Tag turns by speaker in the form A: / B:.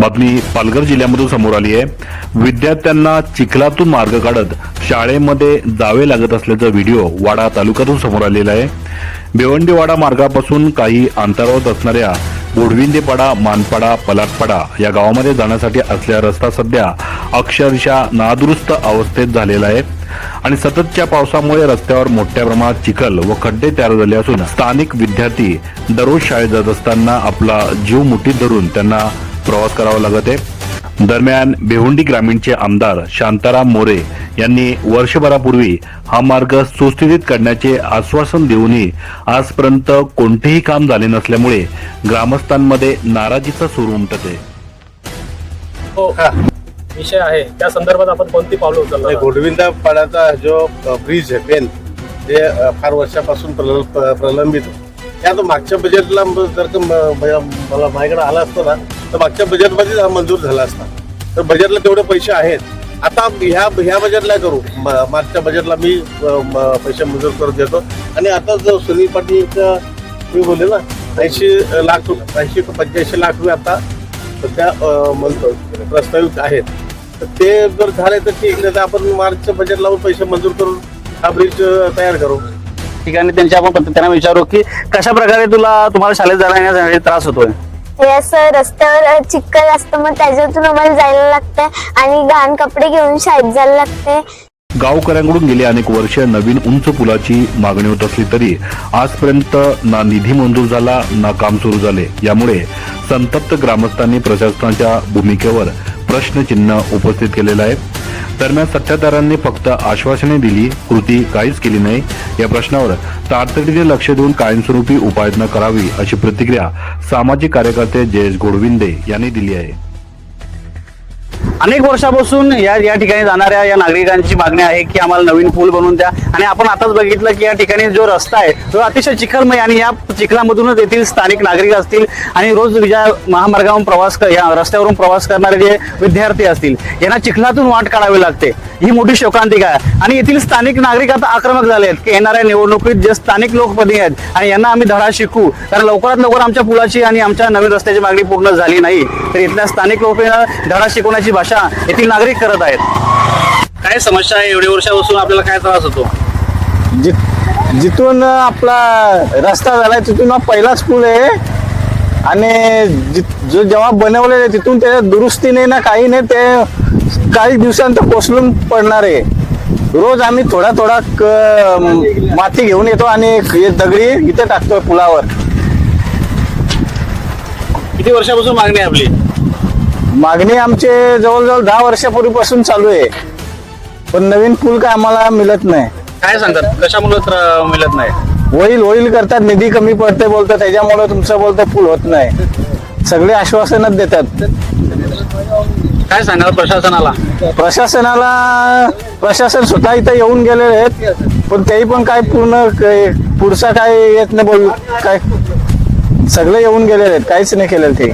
A: बातमी पालघर जिल्ह्यामधून समोर आली आहे. विद्यार्थ्यांना चिखलातून मार्ग काढत शाळेमध्ये जावे लागत असल्याचा व्हिडिओ वाडा तालुक्यातून समोर आलेला आहे. भिवंडीवाडा मार्गापासून काही अंतरावर असणाऱ्या गोडविंदेपाडा मानपाडा पलाटपाडा या गावामध्ये जाण्यासाठी असलेला रस्ता सध्या अक्षरशः नादुरुस्त अवस्थेत झालेला आहे. आणि सततच्या पावसामुळे रस्त्यावर मोठ्या प्रमाणात चिखल व खड्डे तयार झाले असून स्थानिक विद्यार्थी दररोज शाळेत जात असताना आपला जीव मुठीत धरून त्यांना प्रवास करावा लागत आहे दरम्यान बेहुंडी ग्रामीणचे आमदार शांताराम मोरे यांनी वर्षभरापूर्वी हा मार्ग सुस्थितीत करण्याचे आश्वासन देऊनही आजपर्यंत कोणतेही काम झाले नसल्यामुळे ग्रामस्थांमध्ये नाराजीचा सूर उमटत आहे
B: हो विषय आहे त्या संदर्भात आपण कोणती पावलं आहात?
C: गोडविंदा पाड्याचा जो ब्रिज आहे पेन ते फार वर्षापासून प्रलंबित आहे. ते आता मागच्या बजेटला जर का मला माझ्याकडे आला असतो ना तर मागच्या बजेटमध्ये हा मंजूर झाला असता. तर बजेटला तेवढे पैसे आहेत. आता ह्या ह्या बजेटला करू. मागच्या बजेटला मी म- पैसे मंजूर करून देतो. आणि आता जो सुनील पाटीलचा मी बोलले ना ऐंशी लाख रुपये ऐंशी ते पंच्याऐंशी लाख रुपये आता सध्या म्हणतो प्रस्तावित आहेत. तर ते जर झाले तर ठीक नाही तर आपण मार्चच्या बजेट लावून पैसे मंजूर करून हा ब्रिज तयार करू.
D: ठिकाणी त्यांच्या आपण त्यांना विचारू की कशा प्रकारे तुला तुम्हाला शाळेत जायला त्रास होतोय?
E: हे असं रस्त्यावर चिखल असतं मग त्याच्यातून आम्हाला जायला लागतंय. आणि घाण कपडे घेऊन शाळेत जायला लागते
A: गावकऱ्यांकडून गेले अनेक वर्ष नवीन उंच पुलाची मागणी होत असली तरी आजपर्यंत ना निधी मंजूर झाला ना काम सुरू झाले. यामुळे संतप्त ग्रामस्थांनी प्रशासनाच्या भूमिकेवर प्रश्नचिन्ह उपस्थित केलेलं आहे. दरम्यान सत्ताधाऱ्यांनी फक्त आश्वासने दिली कृती काहीच केली नाही. या प्रश्नावर तातडीने लक्ष देऊन कायमस्वरूपी उपाययोजना करावी अशी प्रतिक्रिया सामाजिक कार्यकर्ते जयेश गोडविंदे यांनी दिली आहे.
D: अनेक वर्षापासून या या ठिकाणी जाणाऱ्या या नागरिकांची मागणी आहे की आम्हाला नवीन पूल बनवून द्या. आणि आपण आताच बघितलं की या ठिकाणी जो रस्ता आहे तो अतिशय चिखलमय आणि या चिखलामधूनच येथील स्थानिक नागरिक असतील आणि रोज विजा महामार्गावरून प्रवास कर या रस्त्यावरून प्रवास करणारे जे विद्यार्थी असतील यांना चिखलातून वाट काढावी लागते. ही मोठी शोकांतिका आहे. आणि येथील स्थानिक नागरिक आता आक्रमक झाले आहेत की येणाऱ्या निवडणुकीत जे स्थानिक लोकप्रतिनिधी आहेत आणि यांना आम्ही धडा शिकू. कारण लवकरात लवकर आमच्या पुलाची आणि आमच्या नवीन रस्त्याची मागणी पूर्ण झाली नाही. तर इथल्या स्थानिक लोकांना धडा शिकवण्याची भाषा येथील नागरिक करत आहेत. काय समस्या आहे? एवढ्या वर्षापासून आपल्याला काय त्रास होतो?
F: जि- जिथून आपला रस्ता झालाय तिथून पहिलाच पूल आहे. आणि जि- जेव्हा बनवलेलं आहे तिथून त्याच्या दुरुस्ती नाही ना काही नाही ते काही दिवसांत कोसळून पडणार आहे. रोज आम्ही थोडा थोडा माती घेऊन येतो आणि दगडी इथे टाकतोय पुलावर.
D: किती वर्षापासून मागणी आपली?
F: मागणी आमचे जवळजवळ दहा वर्षापूर्वीपासून चालू आहे. पण नवीन पूल काय आम्हाला मिळत नाही.
D: काय सांगतात? कशामुळे मिळत नाही?
F: होईल होईल करतात निधी कमी पडते बोलतात त्याच्यामुळे तुमचं बोलतं पूल होत नाही. सगळे आश्वासनच देतात.
D: काय सांगाल प्रशासनाला?
F: प्रशासनाला प्रशासन स्वतः इथं येऊन गेलेले आहेत पण तेही पण काय पूर्ण क- पुढचा काय येत नाही बोल काय सगळे येऊन गेलेले आहेत काहीच नाही केलेलं ते.